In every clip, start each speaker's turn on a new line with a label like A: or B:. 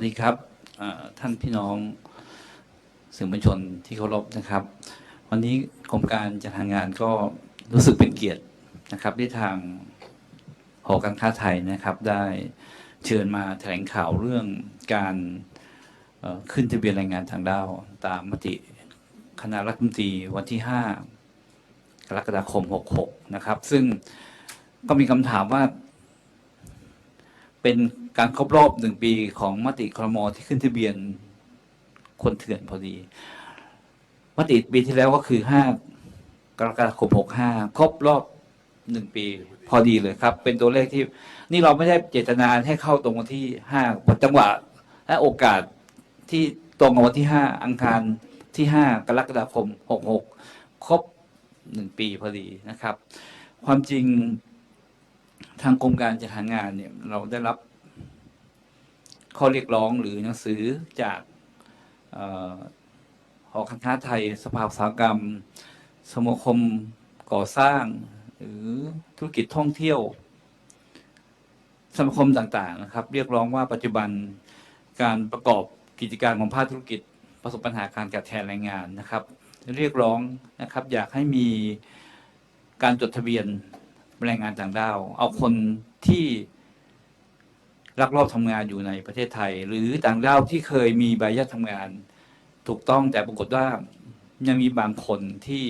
A: วัสดีครับท่านพี่น้องสื่อมวลชนที่เคารพนะครับ วันนี้กรมการจัดหางานก็รู้สึกเป็นเกียรตินะครับที่ทางหอการค้าไทยนะครับ ได้เชิญมาแถลงข่าวเรื่องการขึ้นทะเบียนแรงงานทางด้าวตามมติคณะรัฐมนตรีวันที่ 5 กรกฎาคม 66 นะครับ ซึ่งก็มีคำถามว่า เป็นการครบรอบหนึ่งปีของมติครมที่ขึ้นทะเบียนคนเถื่อนพอดี มติปีที่แล้วก็คือห้ากรกฎาคมหกห้าครบรอบหนึ่งปีพอดีเลยครับ เป็นตัวเลขที่ นี่เราไม่ได้เจตนาให้เข้าตรงวันที่ห้าจังหวะ และโอกาสที่ตรงกับวันที่ห้าอังคารที่ห้ากรกฎาคมหกหกครบหนึ่งปีพอดีนะครับ ความจริง ทางกรมการจัดหางานเนี่ย เราได้รับข้อเรียกร้องหรือหนังสือจากออหอการค้าไทย สภาอุตสาหกรรม สมาคมก่อสร้าง หรือธุรกิจท่องเที่ยว สมาคมต่างๆนะครับ เรียกร้องว่าปัจจุบันการประกอบกิจการของภาคธุรกิจ ประสบปัญหาการขาดแคลนแรงงานนะครับ เรียกร้องนะครับ อยากให้มีการจดทะเบียน แรงงานต่างด้าว เอาคนที่ลักลอบทำงานอยู่ในประเทศไทย หรือต่างด้าวที่เคยมีใบอนุญาตทำงาน ถูกต้องแต่ปรากฏว่ายังมีบางคนที่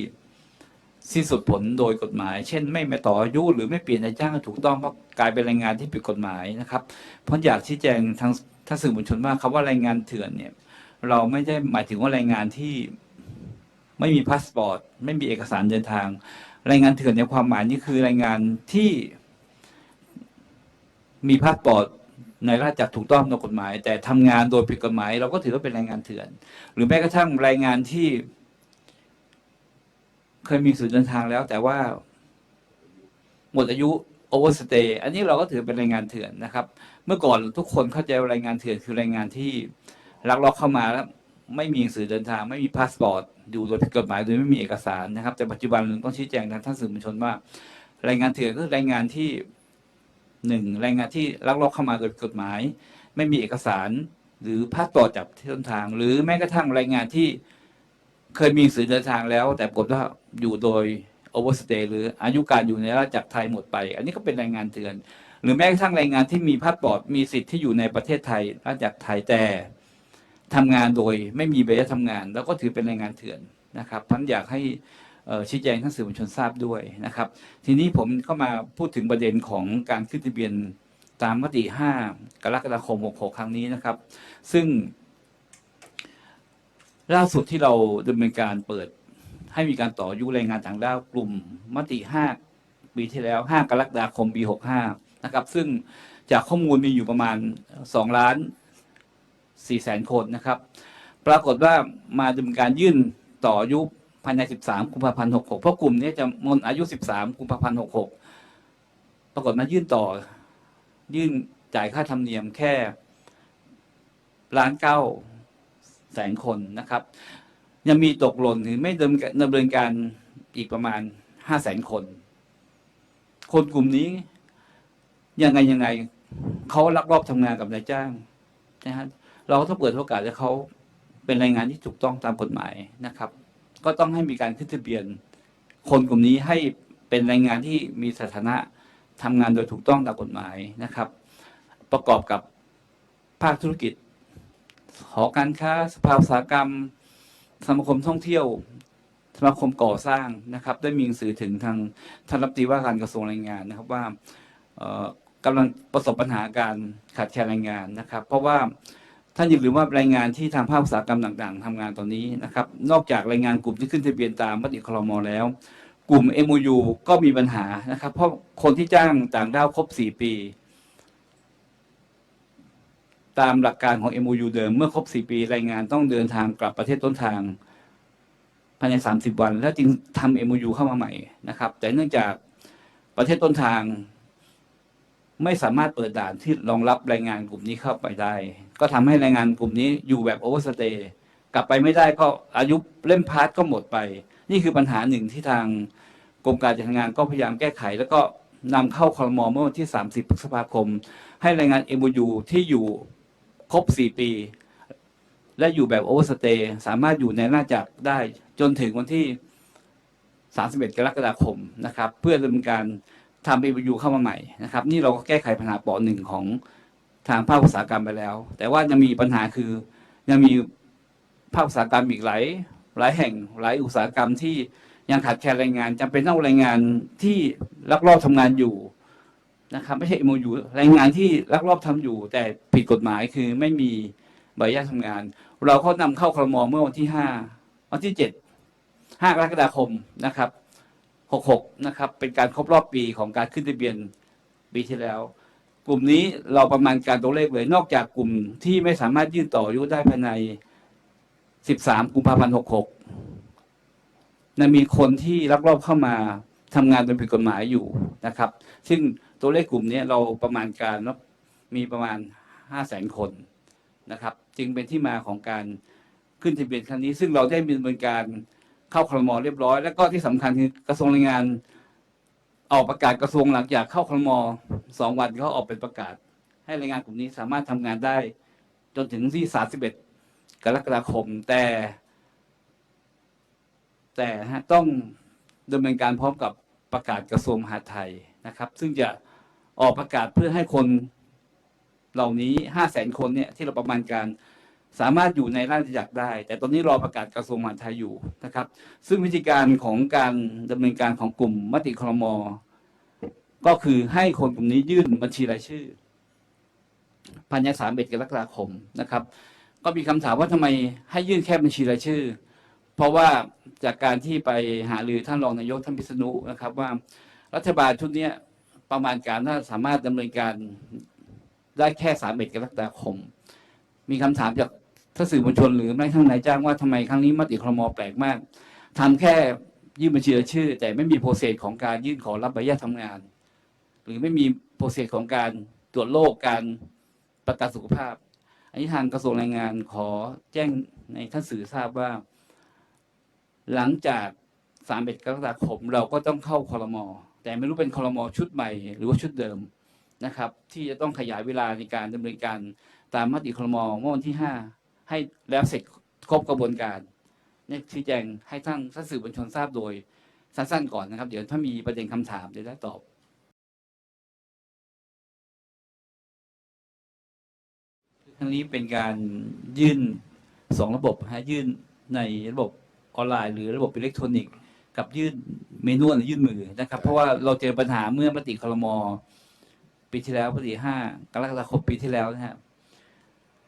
A: สิ้นสุดผลโดยกฎหมาย เช่น ไม่มาต่ออายุหรือไม่เปลี่ยนนายจ้างถูกต้องก็กลายเป็นแรงงานที่ผิดกฎหมายนะครับ เพราะอยากชี้แจงทางท่านสื่อมวลชนว่าคำว่าแรงงานเถื่อนเนี่ย เราไม่ได้หมายถึงว่าแรงงานที่ไม่มีพาสปอร์ต ไม่มีเอกสารเดินทาง แรงงานเถื่อนในความหมายนี่คือแรงงานที่มีพาสปอร์ตในราชจักรถูกต้องตามกฎหมาย แต่ทำงานโดยผิดกฎหมาย เราก็ถือว่าเป็นแรงงานเถื่อน หรือแม้กระทั่งแรงงานที่ เคยมีสื่อเดินทางแล้ว แต่ว่า หมดอายุโอเวอร์สเตย์อันนี้เราก็ถือเป็นแรงงานเถื่อนนะครับ เมื่อก่อนทุกคนเข้าใจว่าแรงงานเถื่อนคือแรงงานที่ลักลอบเข้ามาแล้ว ไม่มีหนังสือเดินทางไม่มีพาสปอร์ตอยู่โดยผิดกฎหมายโดยไม่มีเอกสารนะครับ แต่ปัจจุบันต้องชี้แจงทางท่านสื่อมวลชนว่าแรงงานเถื่อนก็คือแรงงานที่หนึ่งแรงงานที่ลักลอบเข้ามาโดยผิดกฎหมาย ไม่มีเอกสาร หรือพาสปอร์ตจากที่ต้นทาง หรือแม้กระทั่งแรงงานที่เคยมีหนังสือเดินทางแล้ว แต่ปรากฏว่าอยู่โดยโอเวอร์สเตย์หรืออายุการอยู่ในราชจักรไทยหมดไป อันนี้ก็เป็นแรงงานเถื่อน หรือแม้กระทั่งแรงงานที่มีพาสปอร์ตมีสิทธิ์ที่อยู่ในประเทศไทยราชจักรไทยแต่ ทำงานโดยไม่มีใบอนุญาตทำงาน แล้วก็ถือเป็นแรงงานเถื่อนนะครับพันอยากให้ชี้แจงท่านสื่อมวลชนทราบด้วยนะครับ ทีนี้ผมก็มาพูดถึงประเด็นของการขึ้นทะเบียนตามมติ 5 กรกฎาคม 66 ครั้งนี้นะครับ ซึ่ง ล่าสุดที่เราดำเนินการเปิดให้มีการต่อยุแรงงานต่างด้าวกลุ่มมติ 5 ปีที่แล้ว 5 กรกฎาคมปี 65 นะครับ ซึ่งจากข้อมูลมีอยู่ประมาณ 2 ล้าน 4แสนคนนะครับ ปรากฏว่ามาดำเนินการยื่นต่ออายุภายใน 13กุมภาพันธ์66 เพราะกลุ่มนี้จะหมดอายุ 13กุมภาพันธ์66 ปรากฏมายื่นต่อ ยื่นจ่ายค่าธรรมเนียมแค่ล้านเก้าแสนคนนะครับ ยังมีตกหล่นหรือไม่ดำเนินดำเนินการอีกประมาณห้าแสนคน คนกลุ่มนี้ยังไงยังไงเขาลักลอบทำงานกับนายจ้างนะฮะ เราก็ต้องเปิดโอกาสให้เขาเป็นแรงงานที่ถูกต้องตามกฎหมายนะครับ ก็ต้องให้มีการขึ้นทะเบียน คนกลุ่มนี้ให้เป็นแรงงานที่มีสถานะทำงานโดยถูกต้องตามกฎหมายนะครับ ประกอบกับภาคธุรกิจ หอการค้า สภาอุตสาหกรรม สมาคมท่องเที่ยว สมาคมก่อสร้างนะครับ ได้มีหนังสือถึงทางท่านรัฐมนตรีว่าการกระทรวงแรงงานนะครับว่าเอ่อกำลังประสบปัญหาการขาดแคลนแรงงานนะครับ เพราะว่า ท่านอย่าลืมว่าแรงงานที่ทางภาคอุตสาหกรรมต่าง ๆทำงานตอนนี้นะครับ นอกจากแรงงานกลุ่มที่ขึ้นทะเบียนตามมติคลมแล้ว กลุ่ม MOU ก็มีปัญหานะครับ เพราะคนที่จ้างต่างด้าวครบ 4 ปี ตามหลักการของ MOU เดิมเมื่อครบ 4 ปีแรงงานต้องเดินทางกลับประเทศต้นทางภายใน 30 วัน แล้วจึงทำ MOU เข้ามาใหม่นะครับ แต่เนื่องจากประเทศต้นทาง ไม่สามารถเปิดด่านที่รองรับแรงงานกลุ่มนี้เข้าไปได้ ก็ทำให้แรงงานกลุ่มนี้อยู่แบบโอเวอร์สเตย์กลับไปไม่ได้ก็อายุเล่มพาสก็หมดไป นี่คือปัญหาหนึ่งที่ทางกรมการจัดงานก็พยายามแก้ไข แล้วก็นำเข้าคอรมอเมื่อวันที่ 30พฤษภาคม ให้แรงงาน MOU ที่อยู่ครบ 4 ปี และอยู่แบบโอเวอร์สเตย์สามารถอยู่ในราจักรได้จนถึงวันที่ 31 กรกฎาคมนะครับ เพื่อดำเนินการ ทำ EBU เข้ามาใหม่นะครับ นี่เราก็แก้ไขปัญหาปอหนึ่งของทางภาคอุตสาหกรรมไปแล้ว แต่ว่ายังมีปัญหาคือยังมีภาคอุตสาหกรรมอีกหลายหลายแห่งหลายอุตสาหกรรมที่ยังขาดแคลนแรงงานจำเป็นต้องแรงงานที่ลักลอบทำงานอยู่นะครับ ไม่ใช่ MOU แรงงานที่ลักลอบทำอยู่ แต่ผิดกฎหมายคือไม่มีใบอนุญาตทำงาน เราก็นำเข้าครมเมื่อวันที่ห้าวันที่เจ็ดห้ากรกฎาคมนะครับ หกหกนะครับเป็นการครบรอบปีของการขึ้นทะเบียนปีที่แล้ว กลุ่มนี้เราประมาณการตัวเลขเลย นอกจากกลุ่มที่ไม่สามารถยื่นต่ออายุได้ภายใน 13 กุมภาพันธ์66นะมีคนที่ลักลอบเข้ามาทำงานโดยผิดกฎหมายอยู่นะครับ ซึ่งตัวเลขกลุ่มนี้เราประมาณการว่ามีประมาณ 5 0 0 0 0 0คนนะครับ จึงเป็นที่มาของการขึ้นทะเบียนครั้งนี้ ซึ่งเราได้มีดำเนินการ เข้าครมอเรียบร้อย แล้วก็ที่สำคัญคือกระทรวงแรงงาน ออกประกาศกระทรวงหลังจากเข้าครมอสองวันเขาออกเป็นประกาศ ให้แรงงานกลุ่มนี้สามารถทำงานได้ จนถึงที่31กรกฎาคม แต่ แต่ฮะต้องดำเนินการพร้อมกับประกาศกระทรวงมหาดไทยนะครับ ซึ่งจะออกประกาศเพื่อให้คนเหล่านี้ห้าแสนคนเนี่ยที่เราประมาณการ สามารถอยู่ในราชจักรได้ แต่ตอนนี้รอประกาศกระทรวงมหาดไทยอยู่นะครับ ซึ่งวิธีการของการดำเนินการของกลุ่มมติครม ก็คือให้คนกลุ่มนี้ยื่นบัญชีรายชื่อภายในสามเอ็ดกรกฎาคมนะครับ ก็มีคำถามว่าทำไมให้ยื่นแค่บัญชีรายชื่อ เพราะว่าจากการที่ไปหารือท่านรองนายกท่านพิษณุนะครับ ว่ารัฐบาลชุดนี้ประมาณการน่าสามารถดำเนินการได้แค่สามเอ็ดกรกฎาคม มีคำถามจาก ท่าสื่อมวลชนหรือแม้กระทั่งนายจ้างว่าทำไมครั้งนี้มติครมแปลกมากทำแค่ยื่นบัญชีรายชื่อ แต่ไม่มีโปรเซสของการยื่นขอรับใบอนุญาตทำงาน หรือไม่มีโปรเซสของการตรวจโรคการประกันสุขภาพ อันนี้ทางกระทรวงแรงงานขอแจ้งในท่านสื่อทราบว่า หลังจากสามเอ็ดกรกฎาคมเราก็ต้องเข้าคอรมอแต่ไม่รู้เป็นคอรมอชุดใหม่หรือว่าชุดเดิมนะครับ ที่จะต้องขยายเวลาในการดำเนินการตามมติคอรมอเมื่อวันที่ห้า ให้แล้วเสร็จครบกระบวนการเนี่ยชี้แจงให้ท่านท่านสื่อมวลชนทราบโดยสั้นๆก่อนนะครับ เดี๋ยวถ้ามีประเด็นคำถามจะได้ตอบครั้งนี้เป็นการยื่นสองระบบฮะยื่นในระบบออนไลน์ หรือระบบอิเล็กทรอนิกส์กับยื่นเมนูหรือยื่นมือนะครับ เพราะว่าเราเจอปัญหาเมื่อมติคลมปีที่แล้วมติห้ากรกฎาคมปีที่แล้วนะฮะ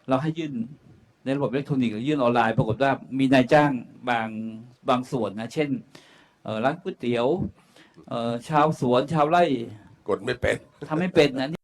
A: เราให้ยื่น ในระบบอิเล็กทรอนิกส์หรือยื่นออนไลน์ ปรากฏว่ามีนายจ้างบางบางส่วนนะ เช่นเอ่อร้านก๋วยเตี๋ยวเอ่อชาวสวนชาวไร่
B: กดไม่เป็น
A: ทำไม่เป็นนะ